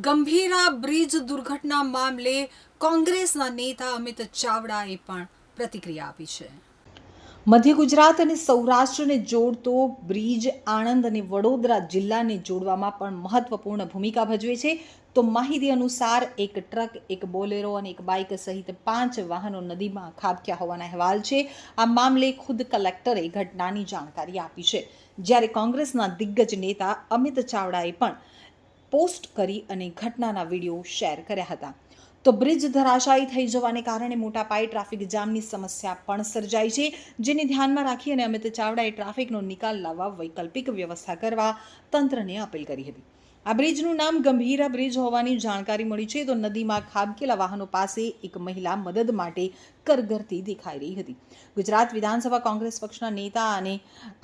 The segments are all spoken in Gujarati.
ગંભીરા બ્રિજ દુર્ઘટના મામલે કોંગ્રેસના નેતા અમિત ચાવડાએ પણ પ્રતિક્રિયા આપી છે. મધ્ય ગુજરાત અને સૌરાષ્ટ્રને જોડતો બ્રિજ આણંદ અને વડોદરા જિલ્લાને જોડવામાં પણ મહત્વપૂર્ણ ભૂમિકા ભજવે છે. તો માહિતી અનુસાર એક ટ્રક, એક બોલેરો અને એક બાઇક સહિત પાંચ વાહનો નદીમાં ખાબક્યા હોવાના અહેવાલ છે. આ મામલે ખુદ કલેક્ટરે ઘટનાની જાણકારી આપી છે. જ્યારે કોંગ્રેસના દિગ્ગજ નેતા અમિત ચાવડાએ પણ પોસ્ટ કરી અને ઘટનાના વીડિયો શેર કર્યા હતા. તો બ્રિજ ધરાશાયી થઈ જવાને કારણે મોટા પાયે ટ્રાફિક જામની સમસ્યા પણ સર્જાઈ છે. જેને ધ્યાનમાં રાખી અને અમિત ચાવડાએ ટ્રાફિકનો નિકાલ લાવવા વૈકલ્પિક વ્યવસ્થા કરવા તંત્રને અપીલ કરી હતી. આ બ્રિજનું નામ ગંભીરા બ્રિજ હોવાની જાણકારી મળી છે, તો નદીમાં ખાબકેલા વાહનો પાસે એક મહિલા મદદ માટે કરગરતી દેખાઈ રહી હતી. ગુજરાત વિધાનસભા કોંગ્રેસ પક્ષના નેતા અને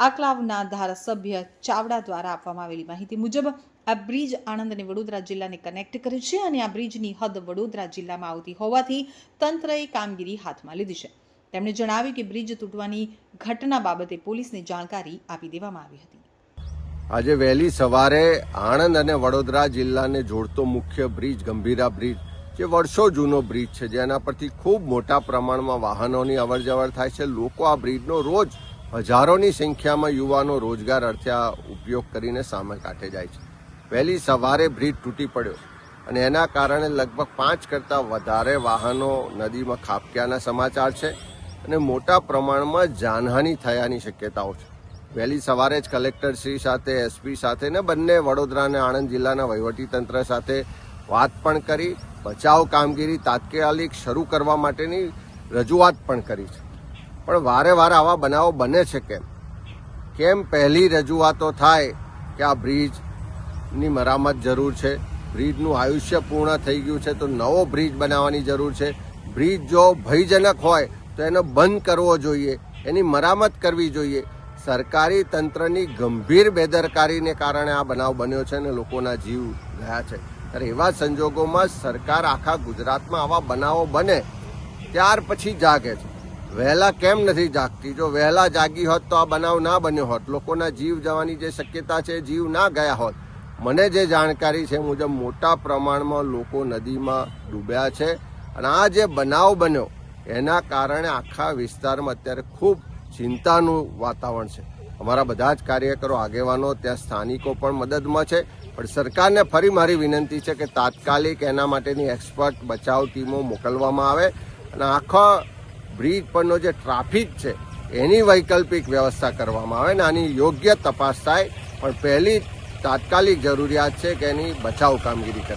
આકલાવના ધારાસભ્ય ચાવડા દ્વારા આપવામાં આવેલી માહિતી મુજબ, આ બ્રિજ આણંદ અને વડોદરા જિલ્લાને કનેક્ટ કરે છે અને આ બ્રિજની હદ વડોદરા જિલ્લામાં આવતી હોવાથી તંત્રએ કામગીરી હાથમાં લીધી છે. તેમણે જણાવ્યું કે બ્રિજ તૂટવાની ઘટના બાબતે પોલીસને જાણકારી આપી દેવામાં આવી હતી. આજે વહેલી સવારે આણંદ અને વડોદરા જિલ્લાને જોડતો મુખ્ય બ્રિજ, ગંભીરા બ્રિજ, જે વર્ષો જૂનો બ્રિજ છે, જેના પરથી ખૂબ મોટા પ્રમાણમાં વાહનોની અવરજવર થાય છે. લોકો આ બ્રિજનો રોજ હજારોની સંખ્યામાં યુવાનો રોજગાર અર્થે આ ઉપયોગ કરીને સામે કાંઠે જાય છે. વહેલી સવારે બ્રિજ તૂટી પડ્યો અને એના કારણે લગભગ પાંચ કરતાં વધારે વાહનો નદીમાં ખાબક્યાના સમાચાર છે અને મોટા પ્રમાણમાં જાનહાનિ થયાની શક્યતાઓ છે. વહેલી સવારે જ કલેક્ટર શ્રી સાથે એસપી સાથે ને બંને વડોદરા અને આણંદ જિલ્લાના વહીવટીતંત્ર સાથે વાત પણ કરી. બચાવ કામગીરી તાત્કાલિક શરૂ કરવા માટેની રજૂઆત પણ કરી છે. પણ વારે વારે આવા બનાવો બને છે કેમ? કેમ પહેલી રજૂઆતો થાય કે આ બ્રિજની મરામત જરૂર છે? બ્રિજનું આયુષ્ય પૂર્ણ થઈ ગયું છે તો નવો બ્રિજ બનાવવાની જરૂર છે. બ્રિજ જો ભયજનક હોય તો એનો બંધ કરવો જોઈએ. એની મરામત કરવી જોઈએ. સરકારી તંત્રની ગંભીર બેદરકારીને કારણે આ બનાવ બન્યો છે અને લોકોના જીવ ગયા છે. ત્યારે એવા સંજોગોમાં સરકાર આખા ગુજરાતમાં આવા બનાવો બને ત્યાર પછી જાગે છે. વહેલા કેમ નથી જાગતી? જો વહેલા જાગી હોત તો આ બનાવ ના બન્યો હોત. લોકોના જીવ જવાની જે શક્યતા છે જીવ ના ગયા હોત. મને જે જાણકારી છે મુજબ મોટા પ્રમાણમાં લોકો નદીમાં ડૂબ્યા છે અને આ જે બનાવ બન્યો એના કારણે આખા વિસ્તારમાં અત્યારે ખૂબ ચિંતાનું વાતાવરણ છે. અમારા બધા જ કાર્યકરો, આગેવાનો, ત્યાં સ્થાનિકો પણ મદદમાં છે. પણ સરકારને ફરી મારી વિનંતી છે કે તાત્કાલિક એના માટેની એક્સપર્ટ બચાવ ટીમો મોકલવામાં આવે અને આખા બ્રિજ પરનો જે ટ્રાફિક છે, એની વૈકલ્પિક વ્યવસ્થા કરવામાં આવે ને આની યોગ્ય તપાસ થાય. પણ પહેલી તાત્કાલિક જરૂરિયાત છે કે એની બચાવ કામગીરી કરે